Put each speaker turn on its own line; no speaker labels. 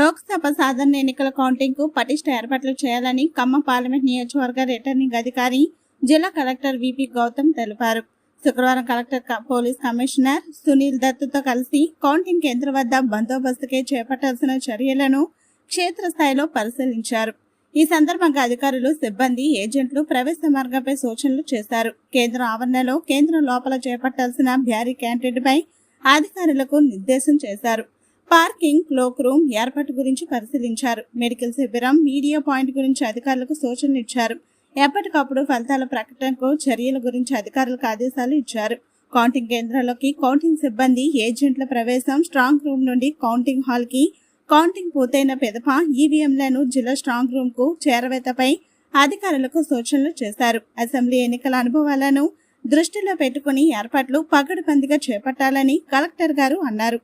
లోక్సభ సాధారణ ఎన్నికల కౌంటింగ్కు పటిష్ట ఏర్పాట్లు చేయాలని ఖమ్మం పార్లమెంట్ నియోజకవర్గ రిటర్నింగ్ అధికారి జిల్లా కలెక్టర్ విపి గౌతమ్ తెలిపారు. శుక్రవారం కలెక్టర్ పోలీస్ కమిషనర్ సునీల్ దత్తుతో కలిసి కౌంటింగ్ కేంద్రం వద్ద బందోబస్తుకే చేపట్టాల్సిన చర్యలను క్షేత్రస్థాయిలో పరిశీలించారు. ఈ సందర్భంగా అధికారులు సిబ్బంది ఏజెంట్లు ప్రవేశ మార్గంపై సూచనలు చేశారు. కేంద్రం ఆవరణలో కేంద్రం లోపల చేపట్టాల్సిన బ్యారీ క్యాంటెడ్పై అధికారులకు నిర్దేశం చేశారు. పార్కింగ్ క్లోక్ రూమ్ ఏర్పాటు గురించి పరిశీలించారు. మెడికల్ శిబిరం మీడియా పాయింట్ గురించి అధికారులకు సూచనలు ఇచ్చారు. ఎప్పటికప్పుడు ఫలితాల ప్రకటనకు చర్యల గురించి అధికారులకు ఆదేశాలు ఇచ్చారు. కౌంటింగ్ కేంద్రాల్లోకి కౌంటింగ్ సిబ్బంది ఏజెంట్ల ప్రవేశం స్ట్రాంగ్ రూమ్ నుండి కౌంటింగ్ హాల్కి కౌంటింగ్ పూర్తయిన పెదప ఈవీఎంలను జిల్లా స్ట్రాంగ్ రూమ్కు చేరవేతపై అధికారులకు సూచనలు చేశారు. అసెంబ్లీ ఎన్నికల అనుభవాలను దృష్టిలో పెట్టుకుని ఏర్పాట్లు పకడ్బందీగా చేపట్టాలని కలెక్టర్ గారు అన్నారు.